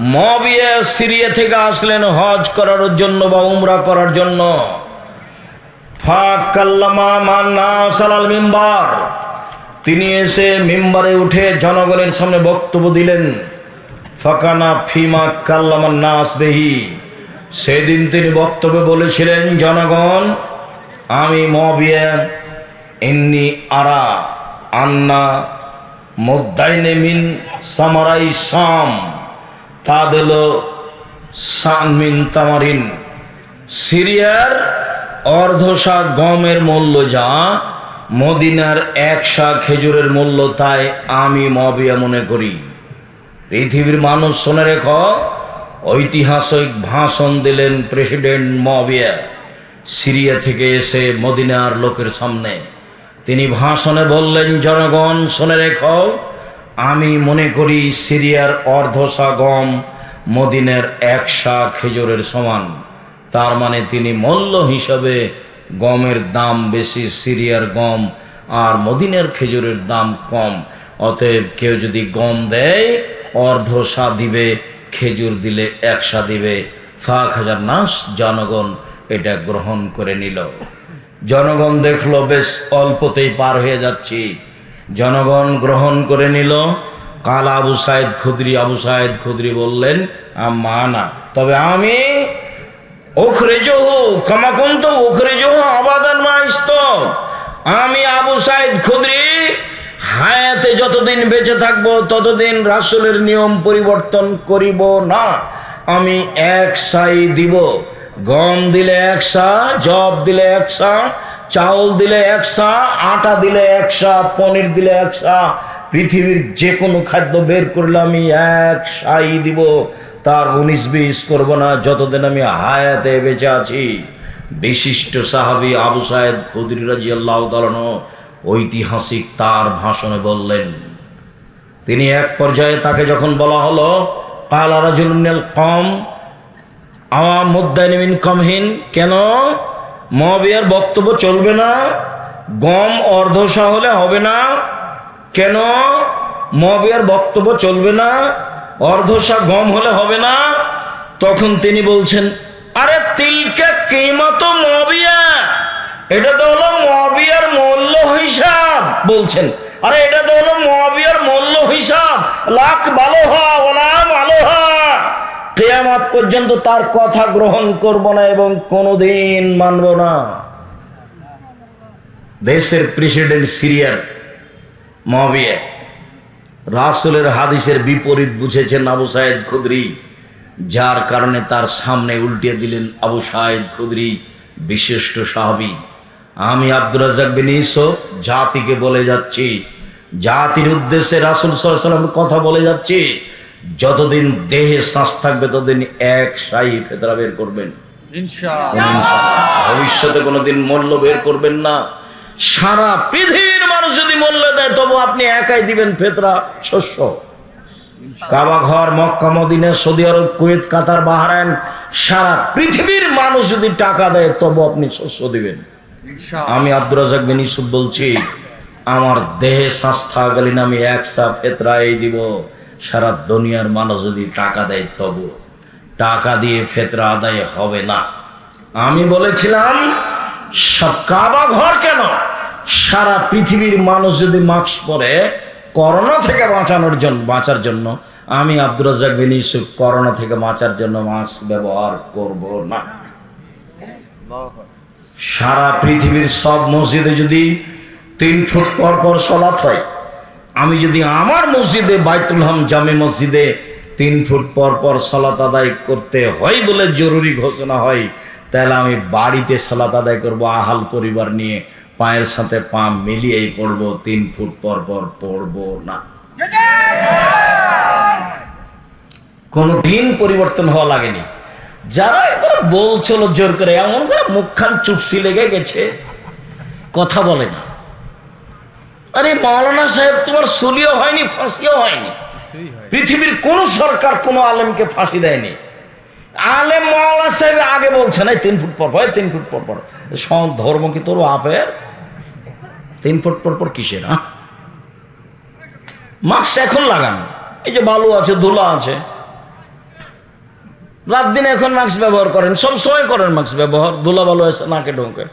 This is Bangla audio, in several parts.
মবিয়া সিরিয়া থেকে আসলেন হজ করার জন্য বা উমরা করার জন্য। মিম্বার। তিনি এসে মিম্বারে উঠে জনগণের সামনে বক্তব্য দিলেন। ফাকানা ফিমা কাল্লামান নাস বেহি। সেদিন তিনি বক্তব্যে বলেছিলেন, জনগণ, আমি মবিয়া ইন্নি আরা আন্না মুদ্দাইনে মিন সামারাই শাম। তাদেল সান মিন তামারিন। সিরিয়ার অর্ধশা গমের মূল্য যা, মদিনার একশা খেজুরের মূল্য তাই আমি মবিয়া মনে করি। পৃথিবীর মানুষ শুনে রেখ, ঐতিহাসিক ভাষণ দিলেন প্রেসিডেন্ট মবিয়া। সিরিয়া থেকে এসে মদিনার লোকের সামনে। তিনি ভাষণে বললেন, জনগণ, শুনে রেখ আমি মনে করি সিরিয়ার অর্ধশা গম মদিনের একশা খেজুরের সমান। তার মানে তিনি মল্ল হিসাবে গমের দাম বেশি, সিরিয়ার গম আর মদিনের খেজুরের দাম কম। অতএব কেউ যদি গম দেয়, অর্ধ সা দিবে, খেজুর দিলে একসা দিবে। ফাঁক হাজার নাস জনগণ এটা গ্রহণ করে নিল। জনগণ দেখল, বেশ অল্পতেই পার হয়ে যাচ্ছি। জনগণ গ্রহণ করে নিল। কাল আবু সাইদ খুদ্রি, আবু সাইদ খুদ্রি বললেন মা না, তবে আমি ওখরেজহু কামাকুন্ত ওখরেজহু আবাদান মাইস্ত আমি আবু সাইদ খুদ্রি, হায়াতে যতদিন বেঁচে থাকব, ততদিন রাসুলের নিয়ম পরিবর্তন করিব না। আমি এক সাই দিব। গম দিলে একসা জব দিলে একসা চাউল দিলে একসা আটা দিলে একসা পনির দিলে একসা পৃথিবীর যে কোনো খাদ্য বের করলে আমি এক সাই দিব। তার উনিশ বিশ করব না, যতদিন আমি হায়াতে বেঁচে আছি। বিশিষ্ট সাহাবি আবু সাহেদ খুদরি রাজি আল্লাহ ঐতিহাসিক তার ভাষণে বললেন, তিনি এক পর্যায়ে তাকে যখন বলা হলো, কালা রাজুল কম আওয়াম মুদ্দানিমিন কমহীন কেন? মবিয়ার বক্তব্য চলবে না, গম অর্ধসা হলে হবে না। কেন? মবিয়ার বক্তব্য চলবে না অর্ধসা গম হলে হবে না। তখন তিনি বলছেন, আরে তিলকে কিমত মবিয়া এটা তো হলো মবিয়ার মূল্য হিসাব। বলছেন, আরে এটা তো হলো মবিয়ার মূল্য হিসাব। লাখ ভালো হওয়া ওলাম ভালো হওয়া কেয়ামাত পর্যন্ত তার কথা গ্রহণ করব না এবং কোনোদিন মানব না। দেশের প্রেসিডেন্ট সিরিয়ার মহাবিয়া, রাসুলের হাদিসের বিপরীত বুঝেছেন আবু সাহেদ খুদরি, যার কারণে তার সামনে উল্টিয়ে দিলেন আবু সাহেদ খুদরি, বিশিষ্ট সাহাবি। আমি আব্দুল রাজাক বিন ইসো জাতিকে বলে যাচ্ছি, জাতির উদ্দেশ্যে রাসুল সাল্লাম কথা বলে যাচ্ছি যতদিন দেহে শ্বাস থাকবে ততদিন এক সাই ফেতরা বের করবেন। ভবিষ্যতে কোনোদিন মূল্য বের করবেন না। সারা পৃথিবীর মানুষ যদি মূল্য দেয় তবু আপনি একাই দিবেন ফেতরা শস্য। কাবা ঘর Mecca Medina Saudi Arab Kuwait Qatar Bahrain সারা পৃথিবীর মানুষ যদি টাকা দেয় তবু আপনি শস্য দিবেন। আমি আব্দুর রাজাক বিন ইউসুফ বলছি আমার দেহে শ্বাস থাকালীন আমি এক সা ফেতরা এই দিব। সারা দুনিয়ার মানুষ যদি টাকা দেয় তবু টাকা দিয়ে ফেতরা আদায় হবে না। আমি বলেছিলাম, সব কাবা ঘর কেন? সারা পৃথিবীর মানুষ যদি মাস্ক পরে করোনা থেকে বাঁচানোর জন্য বাঁচার জন্য, আমি আব্দুর রাজাক বিন ইউসুফ করোনা থেকে বাঁচার জন্য মাস্ক ব্যবহার করব না। সারা পৃথিবীর সব মসজিদে যদি তিন ফুট পর পর সলাৎ হয় আমি যদি আমার মসজিদে বাইতুল হাম জামে মসজিদে তিন ফুট পর পর সলাত আদায় করতে হয় বলে জরুরি ঘোষণা হয়, তাহলে আমি বাড়িতে সলাত আদায় করব, আহাল পরিবার নিয়ে পায়ের সাথে পা মিলিয়েই পড়ব, তিন ফুট পর পর পড়ব না। কোনো দিন পরিবর্তন হওয়া লাগেনি। যারা এবার বলছিল জোর করে, এমন করে মুখখান চুপসি লেগে গেছে, কথা বলে না। আরে মাওলানা সাহেব তোমার সুলিও হয়নি ফাঁসিও হয়নি। পৃথিবীর কোন সরকার কোন আলেমকে ফাঁসি দেয়নি। আলেম মাওলানা সাহেব আগে বলছেন এই তিন ফুট পর পর তিন ফুট পর পর। ধর্ম কি তোর আপের তিন ফুট পর পর কিসের হ্যাঁ মাস্ক এখন লাগান। এই যে বালু আছে ধুলা আছে। রাত দিন এখন মাস্ক ব্যবহার করেন সব সময় করেন মাস্ক ব্যবহার। ধুলা বালু আছে নাকে ঢোকে।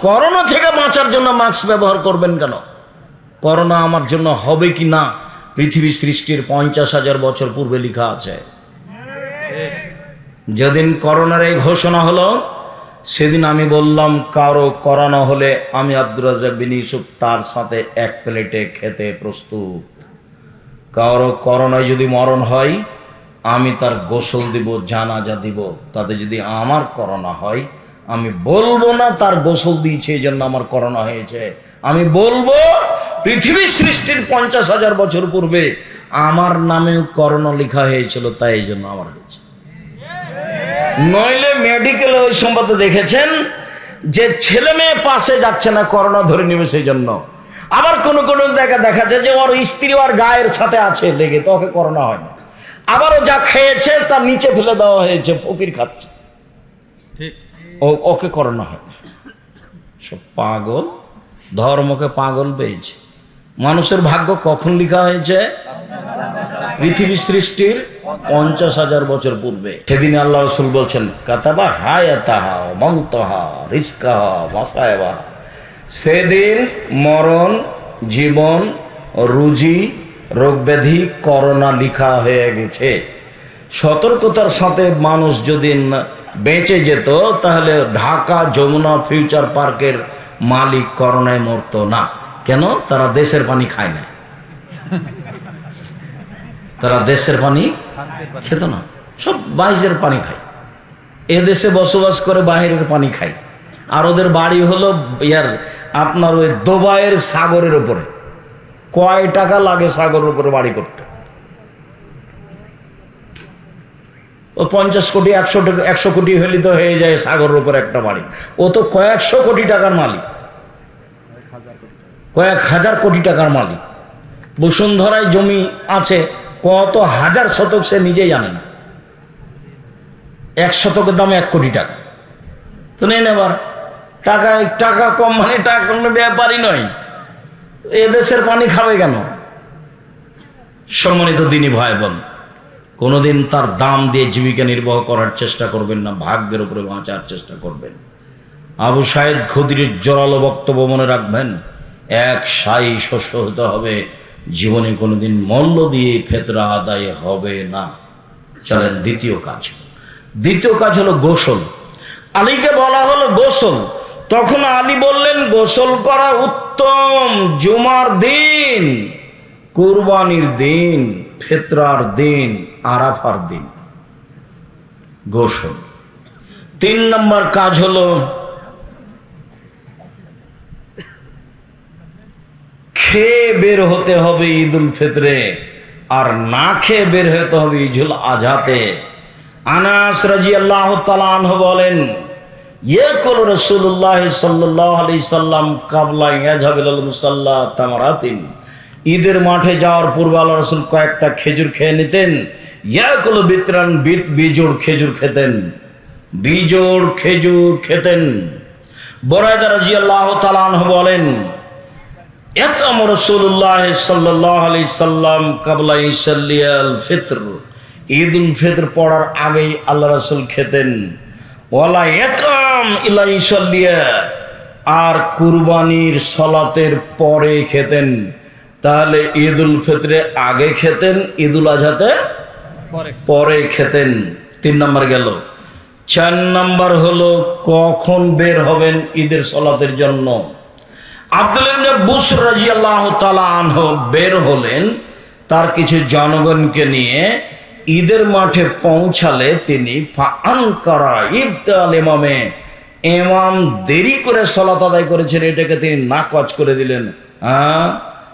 করোনা থেকে বাঁচার জন্য মাস্ক ব্যবহার করবেন কেন? করোনা আমার জন্য হবে কি না? পৃথিবী সৃষ্টির পঞ্চাশ হাজার বছর পূর্বে লেখা আছে। যেদিন করোনার এই ঘোষণা হলো, সেদিন আমি বললাম, কারও করানো হলে আমি আব্দুর রাজাক বিন ইউসুফ তার সাথে এক প্লেটে খেতে প্রস্তুত। কারও করোনায় যদি মরণ হয়, আমি তার গোসল দিব, জানাজা দিব। তাতে যদি আমার করোনা হয় আমি বলব না তার গোসল দিয়েছে, এই জন্য আমার করোনা হয়েছে। আমি বলব পৃথিবীর সৃষ্টির পঞ্চাশ হাজার বছর পূর্বে আমার নামেও করোনা লেখা হয়েছিল, তাই এই জন্য আমার হয়েছে। নইলে মেডিকেলে ওই সম্পর্কে দেখেছেন যে ছেলে মেয়ে পাশে যাচ্ছে না, করোনা ধরে নেবে সেই জন্য। আবার কোন কোন দেখা দেখা যায় যে ওর স্ত্রী ওর গায়ের সাথে আছে লেগে, তো ওকে করোনা হয় না। আবারও যা খেয়েছে তার নিচে ফেলে দেওয়া হয়েছে, ফকির খাচ্ছে। ওকে করোনা হয় সব পাগল, ধর্মকে পাগল পেয়েছে মানুষের ভাগ্য কখন লেখা হয়েছে? পৃথিবী সৃষ্টির পঞ্চাশ হাজার বছর পূর্বে। সেদিন আল্লাহ রসুল বলছেন, কাতাবা হায় তাহা মন্তহা রিস্কাহা সেদিন মরণ, জীবন, রুজি, রোগব্যাধি, করোনা লিখা হয়ে গেছে। সতর্কতার সাথে মানুষ যদি বেঁচে যেত, তাহলে ঢাকা যমুনা ফিউচার পার্কের মালিক করোনায় মরতো না। কেন? তারা দেশের পানি খায় না। তারা দেশের পানি খেত না। সব বাইরের পানি খায়। এ দেশে বসবাস করে বাইরের পানি খায়। আর ওদের বাড়ি হলো ইয়ার আপনার ওই দুবাইয়ের সাগরের উপরে। কয় টাকা লাগে সাগরের উপরে বাড়ি করতে? ও পঞ্চাশ কোটি, একশো টাকা, একশো কোটি হলে তো হয়ে যায় সাগরের উপরে একটা বাড়ি ও তো কয়েকশো কোটি টাকার মালিক। কয়েক হাজার কোটি টাকার মালিক। বসুন্ধরায় জমি আছে, কত হাজার শতক সে নিজেই জানে না। এক শতকের দাম এক কোটি টাকা। তো নেন এবার। টাকা টাকা কম মানে টাকা কোনো ব্যাপারই নয়। এদেশের পানি খাবে কেন? সম্মানিত দিনই ভাই বোন কোনোদিন তার দাম দিয়ে জীবিকা নির্বাহ করার চেষ্টা করবেন না, ভাগ্যের উপরে বাঁচার চেষ্টা করবেন। আবু সাহেদ খুদির জোরালো বক্তব্য মনে রাখবেন, এক সাই শস্য হতে হবে, জীবনে কোনোদিন মল্ল দিয়ে ফেতরা আদায় হবে না। চলেন দ্বিতীয় কাজ। দ্বিতীয় কাজ হলো গোসল। আলীকে বলা হলো গোসল। তখন আলী বললেন, গোসল করা উত্তম, জুমার দিন, কুরবানির দিন, ফেতরার দিন। আরাফার দিন। গোসল। তিন নম্বর কাজ হলো খেয়ে বের হতে হবে ঈদ উল ফিতরে আর না খেয়ে বের হতে হবে ঈদুল আজহাতে। আনাস রাজি আল্লাহ তালাহ বলেন ইয়ে কল রসুল্লাহ সাল্লাহ আলি সাল্লাম কাবলা ইয়াজাবিল মুসাল্লাহ তামারাতিন। ঈদের মাঠে যাওয়ার পূর্বে আল্লাহ রসুল কয়েকটা খেজুর খেয়ে নিতেন। ইয়া কল বিতরান বিত বিজোড় খেজুর খেতেন। বিজোড় খেজুর খেতেন। বরায়দা রাজি আল্লাহ তালাহ বলেন এতম রসুল্লাহ সাল্লাহ আলি সাল্লাম কাবলা ইসাল্লিয়াল ফিত্র। ঈদ উল ফিত্র পড়ার আগেই আল্লাহ রসুল খেতেন। ওয়ালা এতম ইলা ইসাল্লিয়া। আর কুরবানির সলাতের পরে খেতেন। তাহলে ঈদ উল ফিত্রে আগে খেতেন ঈদ উল আজহাতে পরে। খেতেন তিন নম্বর গেল। চার নম্বর হলো কখন বের হবেন ঈদের সলাতের জন্য? আব্দুল ইবনে বুস রাদিয়াল্লাহু বের হলেন তার কিছু জনগণকে নিয়ে ঈদের মাঠে পৌঁছালে তিনি ইমামে, ইমাম দেরি করে সলাত আদায় করেছেন, এটাকে তিনি নাকচ করে দিলেন। হ্যাঁ?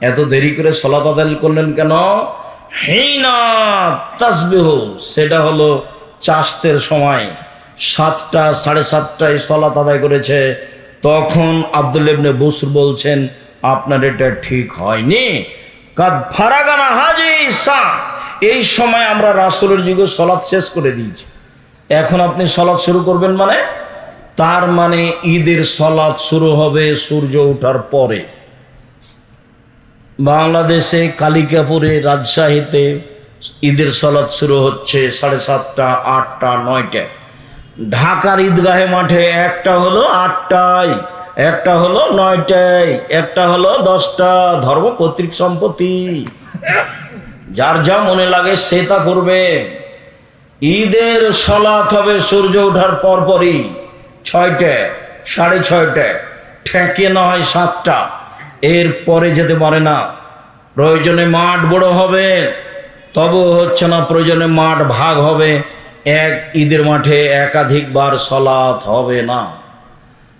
এত দেরি করে সলাত আদায় করলেন কেন? হেইনা তাসবিহ, সেটা হলো চাষতের সময় সাতটা, সাড়ে সাতটায় সলাত আদায় করেছে। তখন আব্দুল ইবনে বসুর বলছেন, আপনার এটা ঠিক হয়নি। কাদ ফারাগানা হাজি সা এই সময় আমরা রাসূলের যুগে সলাৎ শেষ করে দিয়েছি। এখন আপনি সলাৎ শুরু করবেন মানে? তার মানে ঈদের সলাৎ শুরু হবে সূর্য ওঠার পরে। বাংলাদেশে কালিকাপুরে রাজশাহীতে ঈদের সলাৎ শুরু হচ্ছে সাড়ে সাতটা, আটটা নয়টা ঢাকার ঈদগাহে মাঠে একটা হলো আটটায়, একটা হলো নয়টায়, একটা হলো দশটা। ধর্ম পৈতৃক সম্পত্তি। যার যা মনে লাগে সে তা করবে। ঈদের সলাৎ হবে সূর্য ওঠার পরপরই, ছয়টায়, সাড়ে ছয়টায়। ঠেকে না হয় সাতটা। এর পরে যেতে পারে না। প্রয়োজনে মাঠ বড় হবে তবু হচ্ছে না প্রয়োজনে মাঠ ভাগ হবে। এক ঈদের মাঠে একাধিকবার সলাৎ হবে না।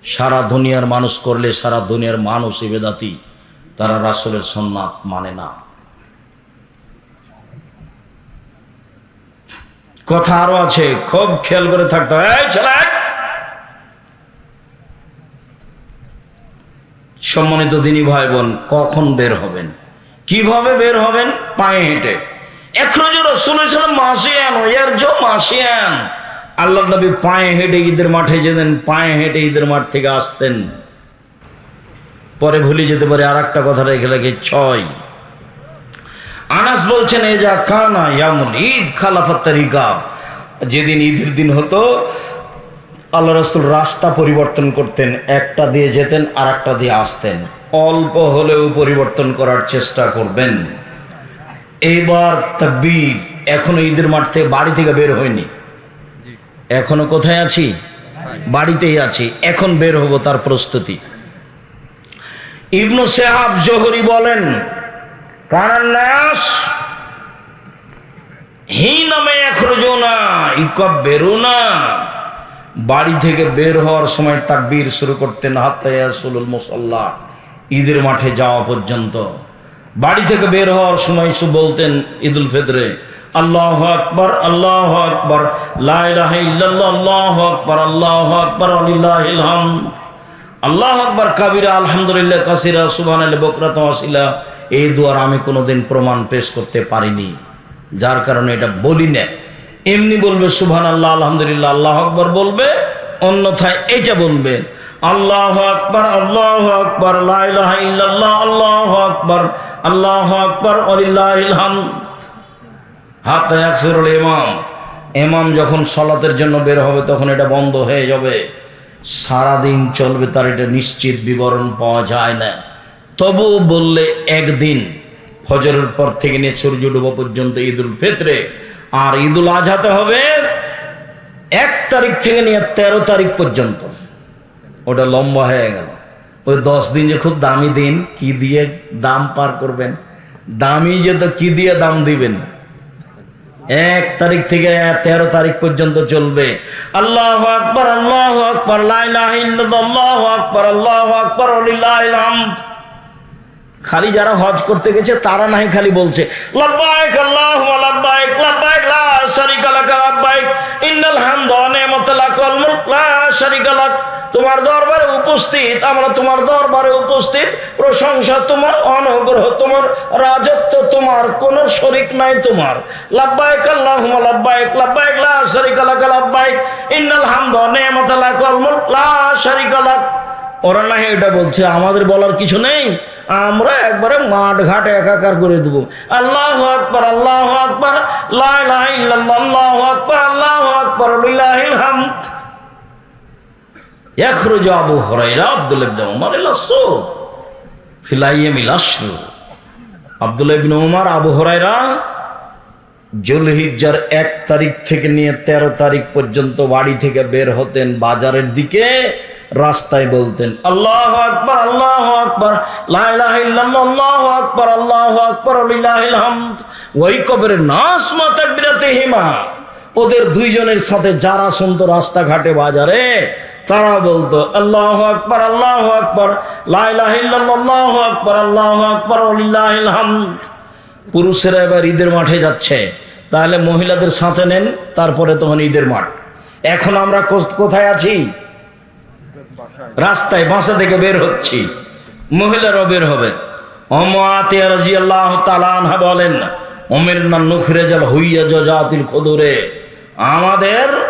সারা দুনিয়ার মানুষ করলে সারা দুনিয়ার মানুষ বেদাতি তারা রাসূলের সন্ন্যাত মানে না। কথা আরও আছে, খুব খেয়াল করে থাকতে ছেলে! সম্মানিত দিনী ভাই বোন, কখন বের হবেন? কীভাবে বের হবেন? পায়ে হেঁটে। এখরোজ রসুল ইসলাম মাসিয়ান এর জো মাসিয়ান। আল্লাহ নবী পায়ে হেঁটে ঈদের মাঠে যেতেন, পায়ে হেঁটে ঈদের মাঠ থেকে আসতেন। পরে ভুলে যেতে পারে আর একটা কথা রেখে রেখে, ছয়। আনাস বলছেন, এ যা কানা ইয়ামুল ঈদ খালাফাত তারিকা। যেদিন ঈদের দিন হতো আল্লাহ রসুল রাস্তা পরিবর্তন করতেন একটা দিয়ে যেতেন আর একটা দিয়ে আসতেন। অল্প হলেও পরিবর্তন করার চেষ্টা করবেন। এইবার তাকবীর এখনও ঈদের মাঠ থেকে বাড়ি থেকে বের হয়নি। এখনও কোথায় আছি? বাড়িতেই আছি। এখন বের হব তার প্রস্তুতি। ইবনু সেহাব জোহরি বলেন কারণ নাস হি নামে এখরো না ইকব বেরো না বাড়ি থেকে বের হওয়ার সময় তাকবীর শুরু করতেন হাত্তায়াসুলুল মুসল্লা। ঈদের মাঠে যাওয়া পর্যন্ত। বাড়ি থেকে বের হওয়ার সময় সু বলতেন, ঈদুল ফিতরে, আল্লাহ আকবর আল্লাহ আকবর লাহ আল্লাহ আকবর আল্লাহ আকবর আলিল্লাহিল হামদ। আল্লাহ আকবর, কাবিরা, আলহামদুলিল্লাহ, কাসিরা সুবান বকরাত আসিলা এই দুয়ার আমি কোনোদিন প্রমাণ পেশ করতে পারিনি। যার কারণে এটা বলি না এমনি বলবে সুবহান আল্লাহ আলহামদুলিল্লাহ, আল্লাহ আকবর বলবে, অন্যথায় এটা বলবে, আল্লাহ আকবর আল্লাহ আকবর লাহ আল্লাহ আকবর আল্লাহ আকবর আলিল্লাহিল হামদ। হাত একসরুল ইমাম। ইমাম যখন সলাতের জন্য বের হবে, তখন এটা বন্ধ হয়ে যাবে। সারাদিন চলবে, তার এটা নিশ্চিত বিবরণ পাওয়া যায় না। তবু বললে, একদিন ফজরের পর থেকে নিয়ে সূর্য ডুবা পর্যন্ত ঈদুল ফিতরে আর ঈদুল আজহাতে হবে এক তারিখ থেকে নিয়ে তেরো তারিখ পর্যন্ত। ওটা লম্বা হয়ে গেল। ওই দশ দিন যে খুব দামি দিন, কি দিয়ে দাম পার করবেন? দামি যে তো কি দিয়ে দাম দিবেন? এক তারিখ থেকে তেরো তারিখ পর্যন্ত চলবে। আল্লাহ আকবর আল্লাহ আকবর আল্লাহ আকবর আল্লাহ আকবর খালি যারা হজ করতে গেছে, তারা নাই খালি বলছে লাব্বাইক লা শারিকা তোমার দরবারে উপস্থিত, আমরা তোমার দরবারে উপস্থিত, প্রশংসা তোমার, অনুগ্রহ তোমার, রাজত্ব তোমার, কোন শরিক নাই তোমার। লাব্বাইক লা ওরা বলছে, আমাদের বলার কিছু নেই, আমরা একবারে মাঠ ঘাট একাকার করে দেব। আল্লাহ আকবর আল্লাহ আকবর আল্লাহ আকবর আল্লাহ আকবর يخرج أبو هريرة عبد الله بن عمر إلى السوق في الأيام العشر আব্দুল্লাহ ইবনে উমার আবু হরাইরা জুলহিজ্জার এক তারিখ থেকে নিয়ে ১৩ তারিখ পর্যন্ত বাড়ি থেকে বের হতেন বাজারের দিকে রাস্তায় বলতেন আল্লাহ আকবর আল্লাহ আকবর আল্লাহ আকবর আল্লাহ আকবর হামদ ওই কবরে নাস মাতাকবিরাতে হিমা ওদের দুইজনের সাথে যারা শুনতো রাস্তাঘাটে বাজারে তারা বলতো, আল্লাহ আকবর আল্লাহ আকবর লাহ আকবর, আল্লাহ আকবর পুরুষেরা এবার ঈদের মাঠে যাচ্ছে। তাহলে মহিলাদের সাথে নেন, তারপরে তখন ঈদের মাঠ। এখন আমরা কোথায় আছি? রাস্তায়, বাসা থেকে বের হচ্ছি। মহিলারাও বের হবে। তালানহা বলেন না আমাদের